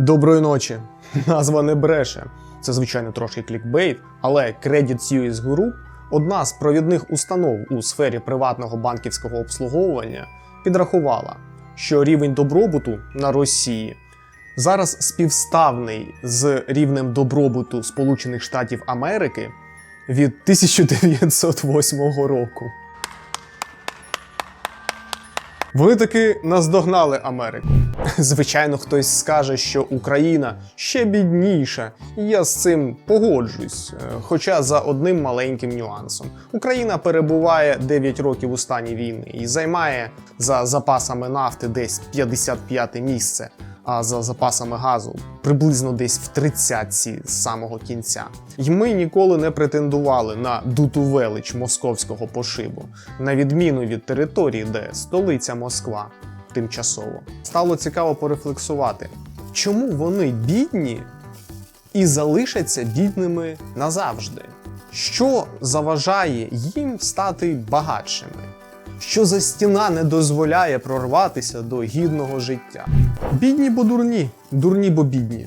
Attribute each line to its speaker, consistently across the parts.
Speaker 1: Доброї ночі. Назва не бреше. Це, звичайно, трошки клікбейт, але Credit Suisse Group, одна з провідних установ у сфері приватного банківського обслуговування, підрахувала, що рівень добробуту на Росії зараз співставний з рівнем добробуту Сполучених Штатів Америки від 1908 року. Вони таки наздогнали Америку. Звичайно, хтось скаже, що Україна ще бідніша, і я з цим погоджуюсь. Е, Хоча за одним маленьким нюансом: Україна перебуває 9 років у стані війни і займає за запасами нафти десь 55 місце, а за запасами газу приблизно десь в 30 з самого кінця. І ми ніколи не претендували на дуту велич московського пошибу, на відміну від території, де столиця Москва тимчасово. Стало цікаво порефлексувати, чому вони бідні і залишаться бідними назавжди. Що заважає їм стати багатшими? Що за стіна не дозволяє прорватися до гідного життя? Бідні бо дурні, дурні бо бідні.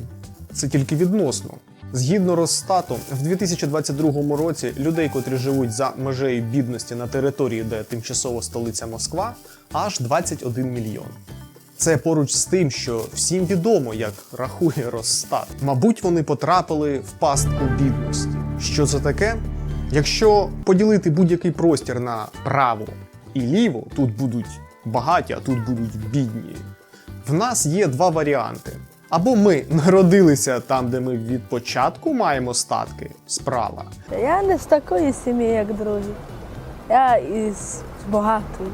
Speaker 1: Це тільки відносно. Згідно Росстату, в 2022 році людей, котрі живуть за межею бідності на території, де тимчасово столиця Москва, аж 21 мільйон. Це поруч з тим, що всім відомо, як рахує Росстат. Мабуть, вони потрапили в пастку бідності. Що це таке? Якщо поділити будь-який простір на право і ліво, тут будуть багаті, а тут будуть бідні. В нас є два варіанти. Або ми народилися там, де ми від початку маємо статки справа,
Speaker 2: Я не з такої сім'ї, як другі. Я із багатої.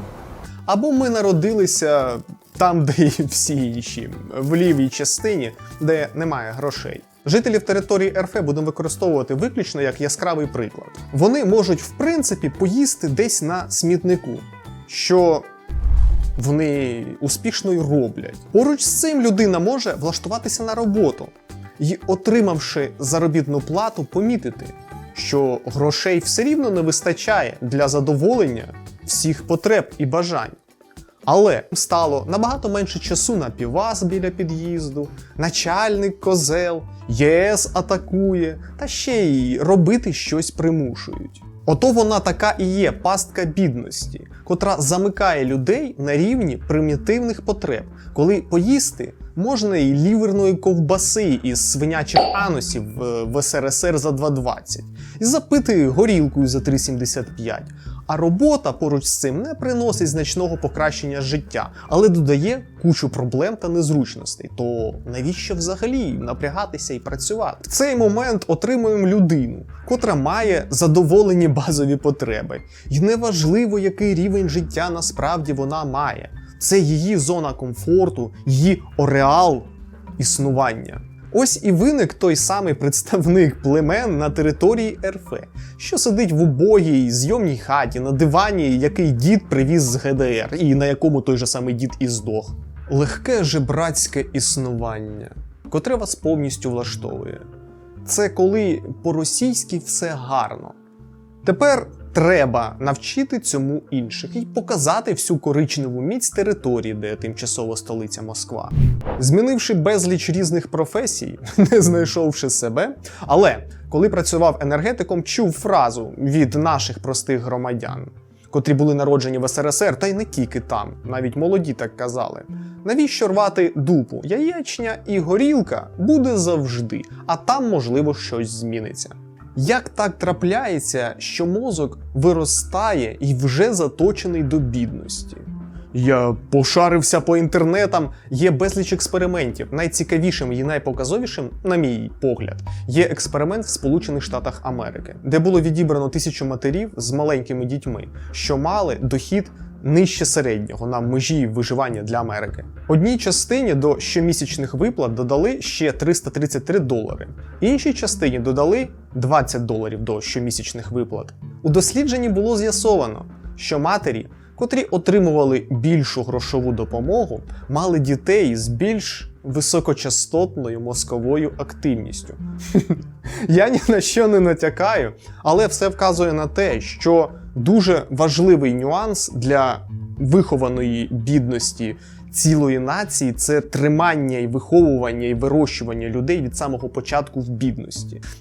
Speaker 1: або ми народилися там, де і всі інші, в лівій частині, де немає грошей. Жителів території РФ будемо використовувати виключно як яскравий приклад. Вони можуть, в принципі, поїсти десь на смітнику, що вони успішно й роблять. Поруч з цим людина може влаштуватися на роботу і, отримавши заробітну плату, помітити, що грошей все рівно не вистачає для задоволення всіх потреб і бажань. Але стало набагато менше часу на півас біля під'їзду, начальник козел, ЄС атакує, та ще й робити щось примушують. Ото вона така і є пастка бідності, котра замикає людей на рівні примітивних потреб, коли поїсти можна і ліверної ковбаси із свинячих анусів е, в СРСР за 2,20, і запити горілкою за 3,75. А робота поруч з цим не приносить значного покращення життя, але додає кучу проблем та незручностей. То навіщо взагалі напрягатися і працювати? В цей момент отримуємо людину, котра має задоволені базові потреби. І неважливо, який рівень життя насправді вона має. Це її зона комфорту, її ореал існування. Ось і виник той самий представник племен на території РФ, що сидить в убогій зйомній хаті на дивані, який дід привіз з ГДР, і на якому той же самий дід і здох. Легке жебрацьке існування, котре вас повністю влаштовує. Це коли по-російськи все гарно. Тепер треба навчити цьому інших і показати всю коричневу міць території, де тимчасово столиця Москва. Змінивши безліч різних професій, не знайшовши себе. Але коли працював енергетиком, чув фразу від наших простих громадян, котрі були народжені в СРСР, та й не тільки там, навіть молоді так казали. Навіщо рвати дупу? Яєчня і горілка буде завжди, а там можливо щось зміниться. Як так трапляється, що мозок виростає і вже заточений до бідності? Я пошарився по інтернетам, є безліч експериментів. Найцікавішим і найпоказовішим, на мій погляд, є експеримент в Сполучених Штатах Америки, де було відібрано тисячу матерів з маленькими дітьми, що мали дохід нижче середнього на межі виживання для Америки. Одній частині до щомісячних виплат додали ще 333 долари, іншій частині додали 20 доларів до щомісячних виплат. У дослідженні було з'ясовано, що матері, котрі отримували більшу грошову допомогу, мали дітей з більш високочастотною мозковою активністю. Я ні на що не натякаю, але все вказує на те, що дуже важливий нюанс для вихованої бідності цілої нації це тримання і виховування і вирощування людей від самого початку в бідності.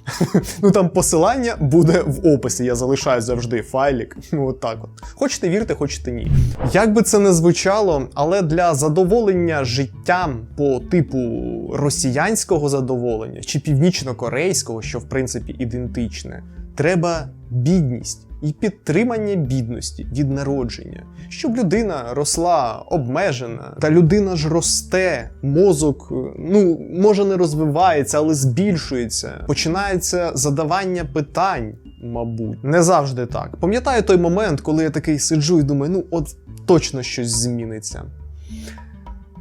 Speaker 1: Ну там посилання буде в описі. Я залишаю завжди файлік. Ну, от так от. Хочете вірте, хочете ні. Як би це не звучало, але для задоволення життям по типу росіянського задоволення чи північно-корейського, що в принципі ідентичне, треба бідність. І підтримання бідності від народження, щоб людина росла обмежена, та людина ж росте, мозок, е, ну може не розвивається, але збільшується. Починається задавання питань, мабуть, не завжди так. Пам'ятаю той момент, коли я такий сиджу і думаю, ну от точно щось зміниться.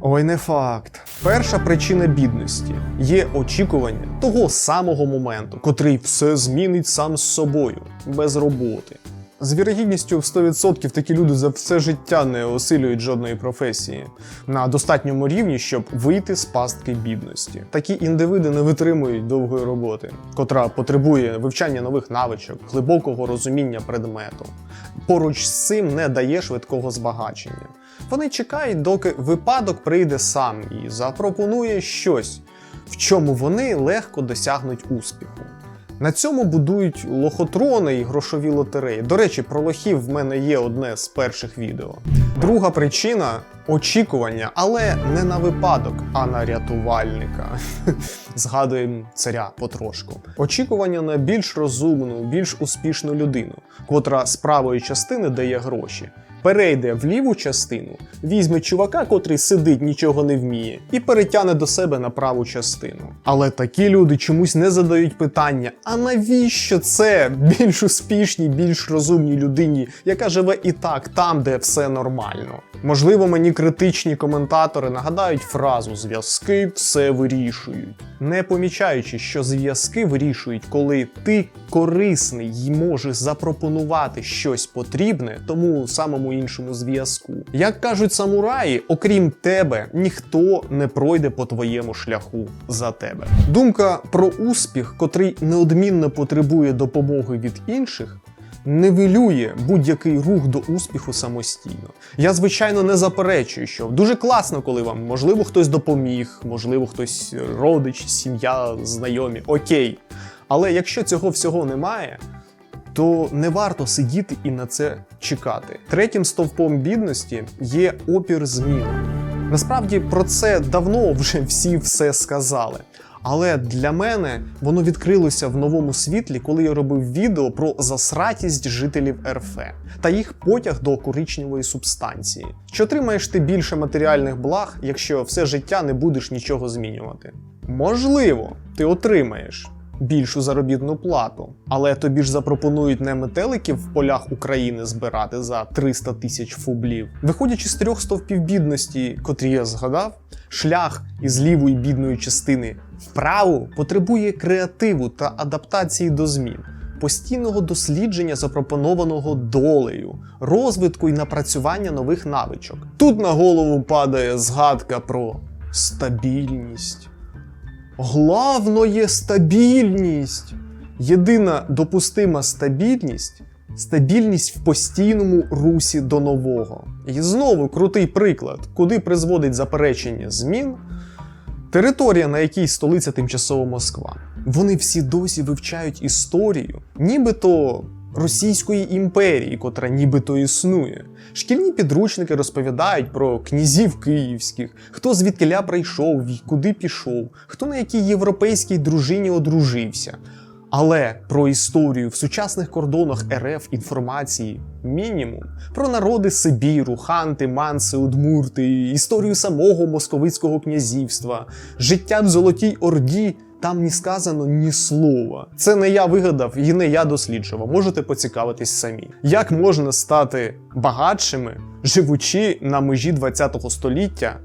Speaker 1: Ой, не факт. Перша причина бідності є очікування того самого моменту, котрий все змінить сам з собою, без роботи. З вірогідністю в 100% такі люди за все життя не осилюють жодної професії на достатньому рівні, щоб вийти з пастки бідності. Такі індивиди не витримують довгої роботи, котра потребує вивчання нових навичок, глибокого розуміння предмету. Поруч з цим не дає швидкого збагачення. Вони чекають, доки випадок прийде сам і запропонує щось, в чому вони легко досягнуть успіху. На цьому будують лохотрони і грошові лотереї. До речі, про лохів в мене є одне з перших відео. Друга причина очікування, але не на випадок, а на рятувальника. Згадуємо царя потрошку. Очікування на більш розумну, більш успішну людину, котра з правої частини дає гроші. Перейде в ліву частину, візьме чувака, котрий сидить, нічого не вміє, і перетягне до себе на праву частину. Але такі люди чомусь не задають питання: а навіщо це більш успішній, більш розумній людині, яка живе і так там, де все нормально? Можливо, мені критичні коментатори нагадають фразу зв'язки все вирішують, не помічаючи, що зв'язки вирішують, коли ти корисний і можеш запропонувати щось потрібне тому самому іншому зв'язку. Як кажуть самураї, окрім тебе, ніхто не пройде по твоєму шляху за тебе. Думка про успіх, котрий неодмінно потребує допомоги від інших. Нивелює будь-який рух до успіху самостійно. Я, звичайно, не заперечую, що дуже класно, коли вам можливо хтось допоміг, можливо, хтось родич, сім'я, знайомі. Окей. Але якщо цього всього немає, то не варто сидіти і на це чекати. Третім стовпом бідності є опір змінам. Насправді про це давно вже всі все сказали. Але для мене воно відкрилося в новому світлі, коли я робив відео про засратість жителів РФ та їх потяг до коричневої субстанції. Чи отримаєш ти більше матеріальних благ, якщо все життя не будеш нічого змінювати? Можливо, ти отримаєш більшу заробітну плату, але тобі ж запропонують не метеликів в полях України збирати за 300 тисяч фублів. Виходячи з трьох стовпів бідності, котрі я згадав, шлях із лівої бідної частини вправо потребує креативу та адаптації до змін. Постійного дослідження запропонованого долею, розвитку і напрацювання нових навичок. Тут на голову падає згадка про стабільність. Главно є стабільність. Єдина допустима стабільність стабільність в постійному русі до нового. І знову крутий приклад, куди призводить заперечення змін. Територія, на якій столиця тимчасово Москва. Вони всі досі вивчають історію, нібито Російської імперії, котра нібито існує. Шкільні підручники розповідають про князів київських, хто звідкиля прийшов і куди пішов, хто на якій європейській дружині одружився. Але про історію в сучасних кордонах РФ інформації мінімум. Про народи Сибіру, ханти, манси, удмурти, історію самого московицького князівства, життя в Золотій Орді. Там не сказано ні слова. Це не я вигадав і не я досліджував. Можете поцікавитись самі. Як можна стати багатшими, живучи на межі 20 століття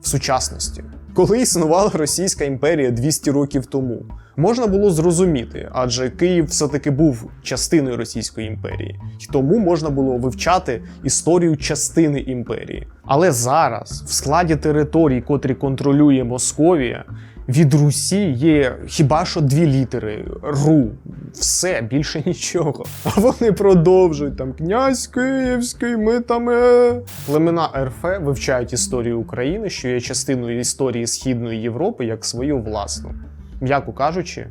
Speaker 1: в сучасності? Коли існувала Російська імперія 200 років тому, можна було зрозуміти, адже Київ все-таки був частиною Російської імперії, і тому можна було вивчати історію частини імперії. Але зараз, в складі територій, котрі контролює Московія, від Русі є хіба що дві літери ру. Все, більше нічого. А вони продовжують там князь Київський, ми там. Е... Племена РФ вивчають історію України, що є частиною історії Східної Європи, як свою власну. М'яко кажучи,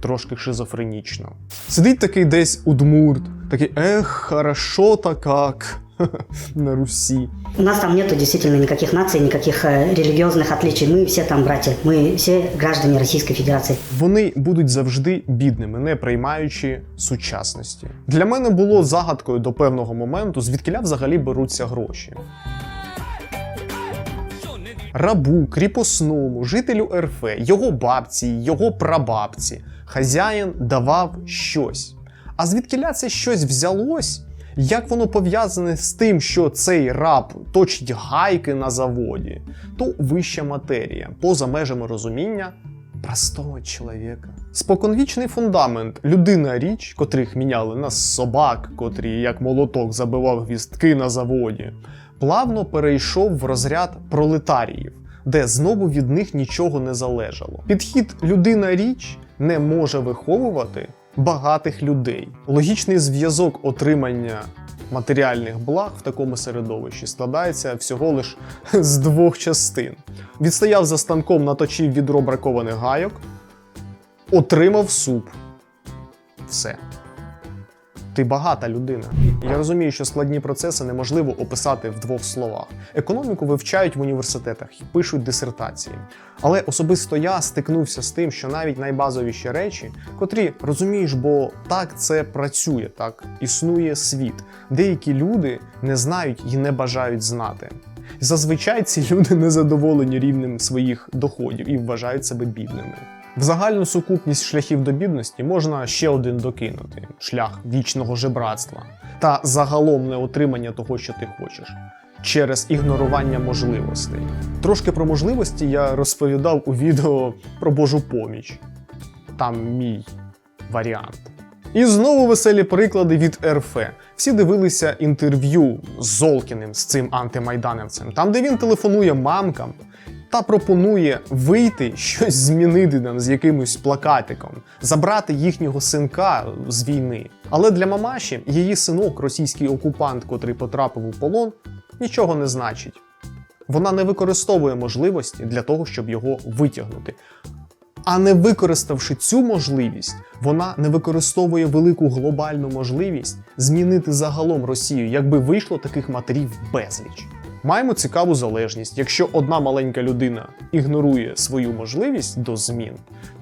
Speaker 1: трошки шизофренічно. Сидить такий десь удмурт, такий ех, хорошо-то как на Русі.
Speaker 3: У нас там нету действительно никаких наций, никаких э, религиозных отличий. Мы все там братья, мы все граждане Российской Федерации.
Speaker 1: Вони будуть завжди бідними, не приймаючи сучасності. Для мене було загадкою до певного моменту, звідкиля взагалі беруться гроші. Рабу, кріпосному, жителю РФ, його бабці, його прабабці, хазяїн давав щось. А звідкиля це щось взялось? як воно пов'язане з тим, що цей раб точить гайки на заводі, то вища матерія, поза межами розуміння простого чоловіка. Споконвічний фундамент людина річ, котрих міняли на собак, котрі як молоток забивав гвістки на заводі, плавно перейшов в розряд пролетаріїв, де знову від них нічого не залежало. Підхід людина річ не може виховувати багатих людей. Логічний зв'язок отримання матеріальних благ в такому середовищі складається всього лиш з двох частин. Відстояв за станком, наточив відро бракованих гайок, отримав суп. Все. Ти багата людина. Я розумію, що складні процеси неможливо описати в двох словах. Економіку вивчають в університетах і пишуть дисертації. Але особисто я стикнувся з тим, що навіть найбазовіші речі, котрі розумієш, бо так це працює, так існує світ. Деякі люди не знають і не бажають знати. Зазвичай ці люди незадоволені рівнем своїх доходів і вважають себе бідними. В загальну сукупність шляхів до бідності можна ще один докинути шлях вічного жебратства та загалом неотримання того, що ти хочеш, через ігнорування можливостей. Трошки про можливості я розповідав у відео про Божу поміч. Там мій варіант. І знову веселі приклади від РФ. Всі дивилися інтерв'ю з Золкіним, з цим антимайданівцем, там, де він телефонує мамкам та пропонує вийти щось змінити там з якимось плакатиком, забрати їхнього синка з війни. Але для мамаші її синок, російський окупант, котрий потрапив у полон, нічого не значить. Вона не використовує можливості для того, щоб його витягнути. А не використавши цю можливість, вона не використовує велику глобальну можливість змінити загалом Росію, якби вийшло таких матерів безліч. Маємо цікаву залежність. Якщо одна маленька людина ігнорує свою можливість до змін,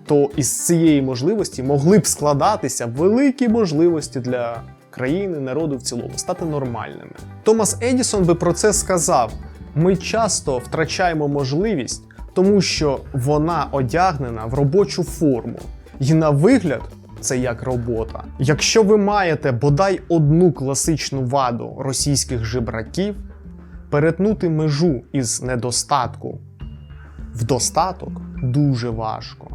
Speaker 1: то із цієї можливості могли б складатися великі можливості для країни, народу в цілому, стати нормальними. Томас Едісон би про це сказав: ми часто втрачаємо можливість, тому що вона одягнена в робочу форму, і на вигляд. Це як робота. Якщо ви маєте бодай одну класичну ваду російських жебраків, перетнути межу із недостатку в достаток дуже важко.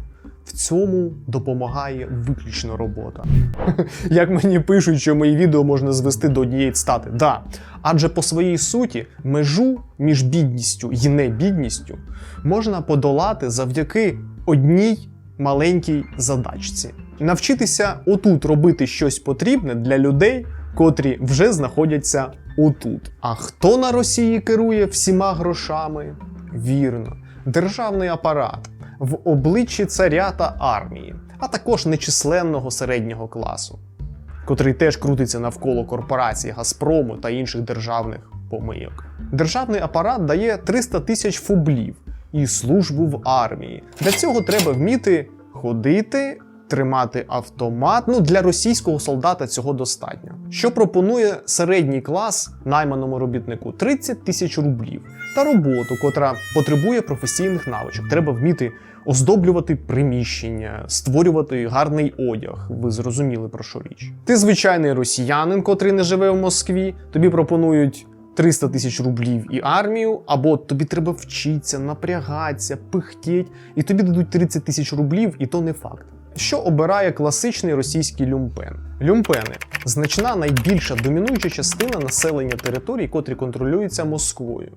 Speaker 1: В цьому допомагає виключно робота. Як мені пишуть, що мої відео можна звести до однієї цитати. Да. Адже по своїй суті межу між бідністю і небідністю можна подолати завдяки одній маленькій задачці. Навчитися отут робити щось потрібне для людей, котрі вже знаходяться отут. А хто на Росії керує всіма грошами? Вірно, державний апарат в обличчі царя та армії, а також нечисленного середнього класу, котрий теж крутиться навколо корпорацій Газпрому та інших державних помийок. Державний апарат дає 300 тисяч фублів і службу в армії. Для цього треба вміти ходити. Тримати автомат, ну для російського солдата цього достатньо. Що пропонує середній клас найманому робітнику 30 тисяч рублів та роботу, котра потребує професійних навичок. Треба вміти оздоблювати приміщення, створювати гарний одяг. Ви зрозуміли про що річ. Ти звичайний росіянин, котрий не живе в Москві. Тобі пропонують 300 тисяч рублів і армію, або тобі треба вчитися, напрягатися, пихтіть, і тобі дадуть 30 тисяч рублів, і то не факт. Що обирає класичний російський люмпен? Люмпени значна найбільша домінуюча частина населення територій, котрі контролюються Москвою.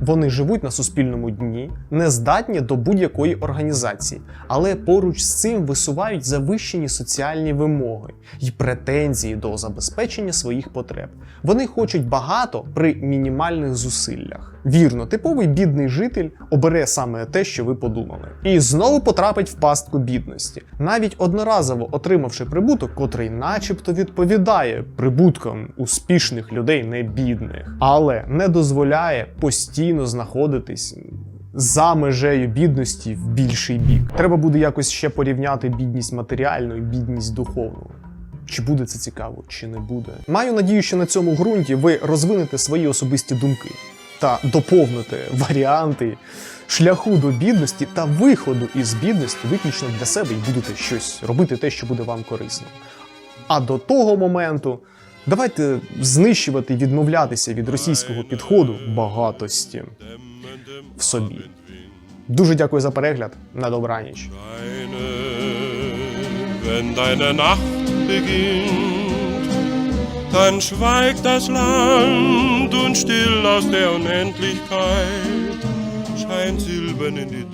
Speaker 1: Вони живуть на суспільному дні, не здатні до будь-якої організації, але поруч з цим висувають завищені соціальні вимоги і претензії до забезпечення своїх потреб. Вони хочуть багато при мінімальних зусиллях. Вірно, типовий бідний житель обере саме те, що ви подумали, і знову потрапить в пастку бідності, навіть одноразово отримавши прибуток, котрий, начебто, відповідає прибуткам успішних людей, не бідних, але не дозволяє постійно знаходитись. За межею бідності в більший бік. Треба буде якось ще порівняти бідність матеріальну і бідність духовну. Чи буде це цікаво, чи не буде. Маю надію, що на цьому ґрунті ви розвинете свої особисті думки та доповните варіанти шляху до бідності та виходу із бідності виключно для себе і будете щось робити те, що буде вам корисно. А до того моменту давайте знищувати і відмовлятися від російського підходу багатості в собі. Дуже дякую за перегляд. На добраніч.
Speaker 4: Wenn deine Nacht beginnt, dann schweigt das Land und still aus der Unendlichkeit. Scheint silbern in die